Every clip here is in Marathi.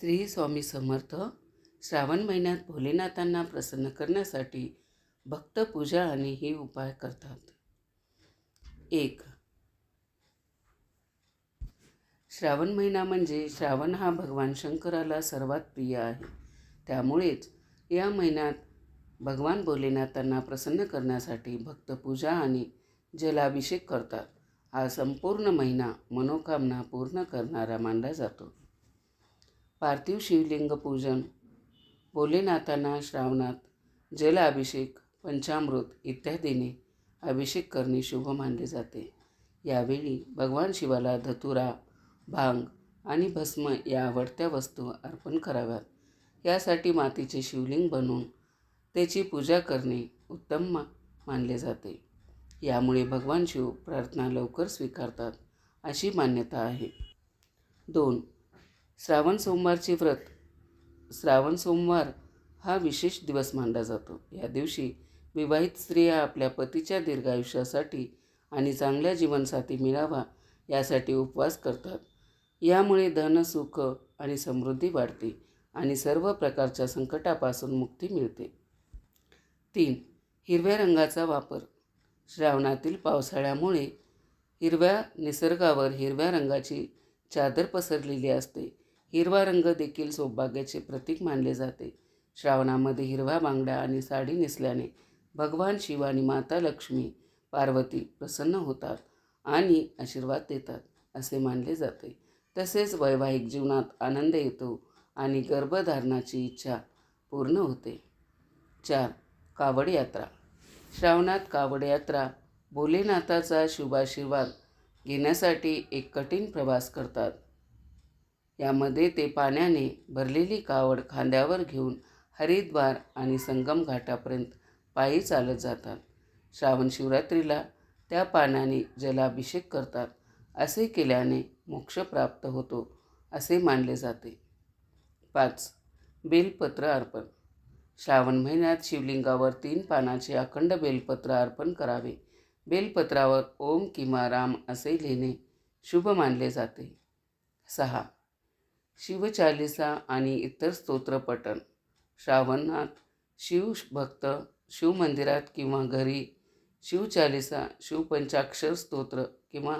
श्री स्वामी समर्थ श्रावण महिन्यात भोलेनाथांना प्रसन्न करण्यासाठी भक्त पूजा आणि हे उपाय करतात. एक. श्रावण महिना म्हणजे श्रावण हा भगवान शंकराला सर्वात प्रिय आहे. त्यामुळेच या महिन्यात भगवान भोलेनाथांना प्रसन्न करण्यासाठी भक्त पूजा आणि जलाभिषेक करतात. हा संपूर्ण महिना मनोकामना पूर्ण करणारा मानला जातो. पार्थिव शिवलिंग पूजन भोलेनाथांना श्रावणात जलाभिषेक पंचामृत इत्यादीने अभिषेक करणे शुभ मानले जाते. यावेळी भगवान शिवाला धतुरा भांग आणि भस्म या आवडत्या वस्तू अर्पण कराव्यात. यासाठी मातीचे शिवलिंग बनवून त्याची पूजा करणे उत्तम मा मानले जाते. यामुळे भगवान शिव प्रार्थना लवकर स्वीकारतात अशी मान्यता आहे. दोन श्रावण सोमवारचे व्रत. श्रावण सोमवार हा विशेष दिवस मानला जातो. या दिवशी विवाहित स्त्रिया आपल्या पतीच्या दीर्घायुष्यासाठी आणि चांगल्या जीवनसाथी मिळावा यासाठी उपवास करतात. यामुळे धन सुख आणि समृद्धी वाढते आणि सर्व प्रकारच्या संकटापासून मुक्ती मिळते. तीन हिरव्या रंगाचा वापर. श्रावणातील पावसाळ्यामुळे हिरव्या निसर्गावर हिरव्या रंगाची चादर पसरलेली असते. हिरवा रंग देखील सौभाग्याचे प्रतीक मानले जाते. श्रावणामध्ये हिरवा बांगड्या आणि साडी नेसल्याने भगवान शिव आणि माता लक्ष्मी पार्वती प्रसन्न होतात आणि आशीर्वाद देतात असे मानले जाते. तसेच वैवाहिक जीवनात आनंद येतो आणि गर्भधारणाची इच्छा पूर्ण होते. चार कावड यात्रा. श्रावणात कावड यात्रा भोलेनाथाचा शुभाशीर्वाद घेण्यासाठी एक कठीण प्रवास करतात. यामध्ये ते पाण्याने भरलेली कावड खांद्यावर घेऊन हरिद्वार आणि संगम घाटापर्यंत पायी चालत जातात. श्रावण शिवरात्रीला त्या पाण्याने जलाभिषेक करतात असे केल्याने मोक्ष प्राप्त होतो असे मानले जाते. पाच. बेलपत्र अर्पण. श्रावण महिन्यात शिवलिंगावर तीन पानाचे अखंड बेलपत्र अर्पण करावे. बेलपत्रावर ओम किंवा राम असे लिहिणे शुभ मानले जाते. सहा. शिवचालिसा आणि इतर स्तोत्र पठण. श्रावणात शिवभक्त शिवमंदिरात किंवा घरी शिवचालिसा शिवपंचाक्षर स्तोत्र किंवा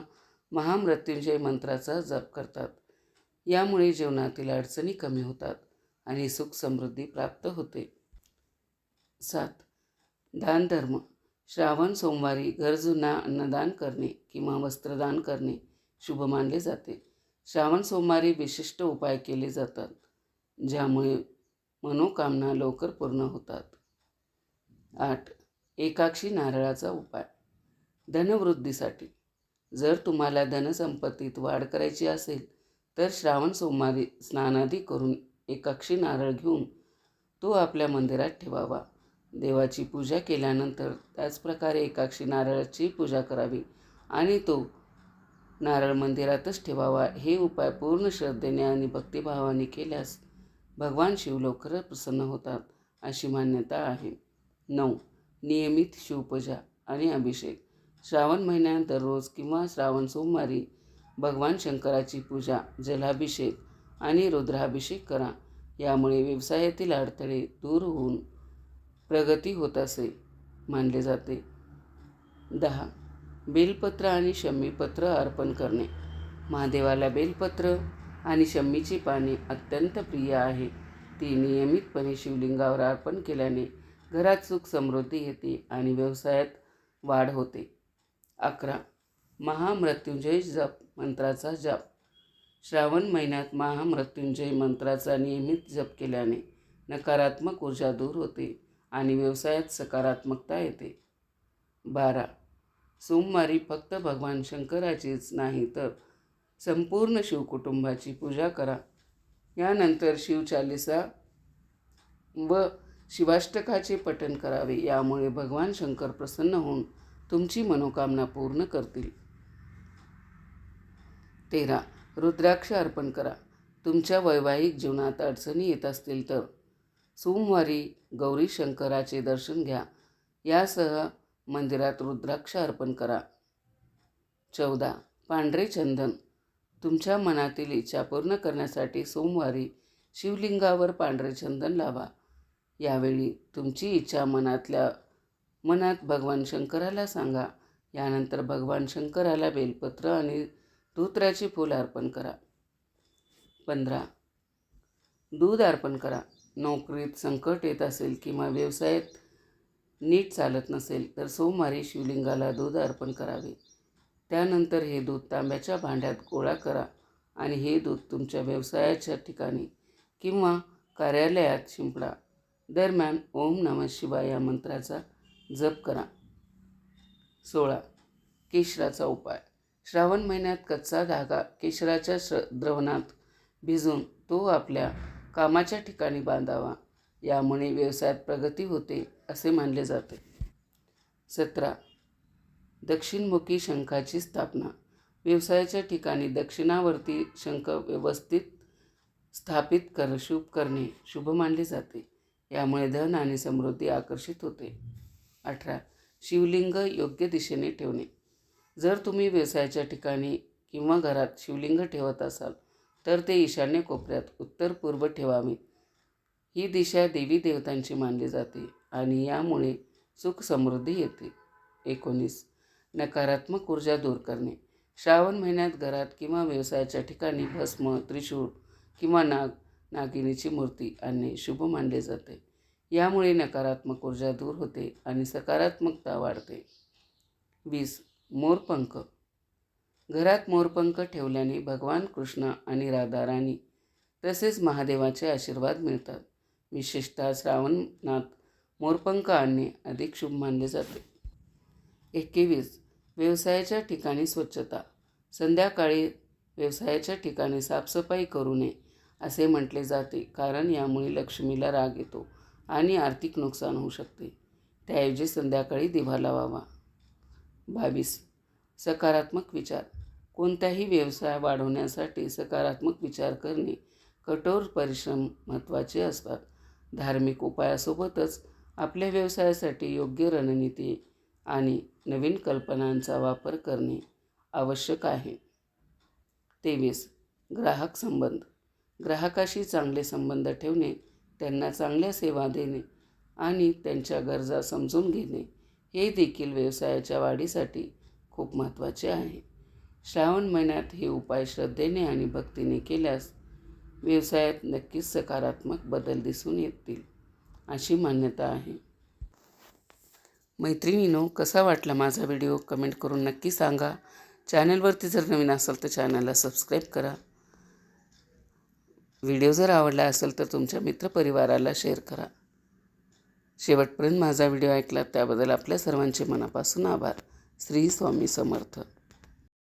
महामृत्युंजय मंत्राचा जप करतात. यामुळे जीवनातील अडचणी कमी होतात आणि सुख समृद्धी प्राप्त होते. सात. दानधर्म. श्रावण सोमवारी गरजूंना अन्नदान करणे किंवा वस्त्रदान करणे शुभ मानले जाते. श्रावण सोमवारी विशिष्ट उपाय केले जातात ज्यामुळे मनोकामना लवकर पूर्ण होतात. आठ. एकाक्षी नारळाचा उपाय. धनवृद्धीसाठी. जर तुम्हाला धनसंपत्तीत वाढ करायची असेल तर श्रावण सोमवारी स्नानादी करून एकाक्षी नारळ घेऊन तो आपल्या मंदिरात ठेवावा. देवाची पूजा केल्यानंतर त्याचप्रकारे एकाक्षी नारळाची पूजा करावी आणि तो नारळ मंदिरातच ठेवावा हे उपाय पूर्ण श्रद्धेने आणि भक्तिभावाने केल्यास भगवान शिव लवकरच प्रसन्न होतात अशी मान्यता आहे. नऊ. नियमित शिवपूजा आणि अभिषेक. श्रावण महिन्यात दररोज किंवा श्रावण सोमवारी भगवान शंकराची पूजा जलाभिषेक आणि रुद्राभिषेक करा. यामुळे व्यवसायातील अडथळे दूर होऊन प्रगती होत असे मानले जाते. दहा. बेलपत्र आणि शम्मीपत्र अर्पण करणे. महादेवाला बेलपत्र आणि शम्मीची पाने अत्यंत प्रिय आहे. ती नियमितपणे शिवलिंगावर अर्पण केल्याने घरात सुख समृद्धी येते आणि व्यवसायात वाढ होते. अकरा. महामृत्युंजय जप मंत्राचा जप. श्रावण महिन्यात महामृत्युंजय मंत्राचा नियमित जप केल्याने नकारात्मक ऊर्जा दूर होते आणि व्यवसायात सकारात्मकता येते. बारा. सोमवारी फक्त भगवान शंकराचीच नाही तर संपूर्ण शिवकुटुंबाची पूजा करा. यानंतर शिवचालिसा व शिवाष्टकाचे पठण करावे यामुळे भगवान शंकर प्रसन्न होऊन तुमची मनोकामना पूर्ण करतील. तेरा. रुद्राक्ष अर्पण करा. तुमच्या वैवाहिक जीवनात अडचणी येत असतील तर सोमवारी गौरी शंकराचे दर्शन घ्या. यासह मंदिरात रुद्राक्ष अर्पण करा. चौदा. पांढरे चंदन. तुमच्या मनातील इच्छा पूर्ण करण्यासाठी सोमवारी शिवलिंगावर पांढरे चंदन लावा. यावेळी तुमची इच्छा मनातल्या मनात भगवान शंकराला सांगा. यानंतर भगवान शंकराला बेलपत्र आणि धूत्राची फूल अर्पण करा. पंधरा. दूध अर्पण करा. नोकरीत संकट येत असेल किंवा व्यवसायात नीट चालत नसेल तर सोमवारी शिवलिंगाला दूध अर्पण करावे. त्यानंतर हे दूध तांब्याच्या भांड्यात गोळा करा आणि हे दूध तुमच्या व्यवसायाच्या ठिकाणी किंवा कार्यालयात शिंपडा. दरम्यान ओम नम शिवाय या मंत्राचा जप करा. सोळा. केशराचा उपाय. श्रावण महिन्यात कच्चा धागा केशराच्या श्र द्रवणात भिजून तो आपल्या कामाच्या ठिकाणी बांधावा. यामुळे व्यवसायात प्रगती होते असे मानले जाते. सतरा. दक्षिणमुखी शंखाची स्थापना. व्यवसायाच्या ठिकाणी दक्षिणावर्ती शंख व्यवस्थित स्थापित कर शुभ करणे शुभ मानले जाते. यामुळे धन आणि समृद्धी आकर्षित होते. अठरा. शिवलिंग योग्य दिशेने ठेवणे. जर तुम्ही व्यवसायाच्या ठिकाणी किंवा घरात शिवलिंग ठेवत असाल तर ते ईशान्य कोपऱ्यात उत्तर पूर्व ठेवावे. ही दिशा देवी देवतांची मानली जाते. आणि यामुळे सुख समृद्धी येते. एकोणीस. नकारात्मक ऊर्जा दूर करणे. श्रावण महिन्यात घरात किंवा व्यवसायाच्या ठिकाणी भस्म त्रिशूळ किंवा नाग नागिनीची मूर्ती आणणे शुभ मानले जाते. यामुळे नकारात्मक ऊर्जा दूर होते आणि सकारात्मकता वाढते. वीस. मोरपंख घरात मोरपंख ठेवल्याने भगवान कृष्ण आणि राधा राणी तसेच महादेवाचे आशीर्वाद मिळतात. विशेषतः श्रावणात मोरपंख आणणे अधिक शुभ मानले जाते. एकवीस व्यवसायाच्या ठिकाणी स्वच्छता. संध्याकाळी व्यवसायाच्या ठिकाणी साफसफाई करू नये असे म्हटले जाते. कारण यामुळे लक्ष्मीला राग येतो आणि आर्थिक नुकसान होऊ शकते. त्याऐवजी संध्याकाळी दिवा लावावा बावीस सकारात्मक विचार. कोणताही व्यवसाय वाढवण्यासाठी सकारात्मक विचार करणे कठोर परिश्रम महत्त्वाचे असतात. धार्मिक उपायासोबतच आपल्या व्यवसायासाठी योग्य रणनीती आणि नवीन कल्पनांचा वापर करणे आवश्यक आहे. तेवीस. ग्राहक संबंध. ग्राहकाशी चांगले संबंध ठेवणे त्यांना चांगल्या सेवा देणे आणि त्यांच्या गरजा समजून घेणे हे देखील व्यवसायाच्या वाढीसाठी खूप महत्त्वाचे आहे. श्रावण महिन्यात हे उपाय श्रद्धेने आणि भक्तीने केल्यास व्यवसायात नक्कीच सकारात्मक बदल दिसून येतील. अशी मान्यता आहे. मैत्रिणीनो कसा वाटला माझा व्हिडिओ कमेंट करून नक्की सांगा. चॅनलवरती जर नवीन असाल तर चॅनलला सबस्क्राईब करा. व्हिडिओ जर आवडला असेल तर तुमच्या मित्रपरिवाराला शेअर करा. शेवटपर्यंत माझा व्हिडिओ ऐकला त्याबद्दल आपल्या सर्वांचे मनापासून आभार. श्री स्वामी समर्थ.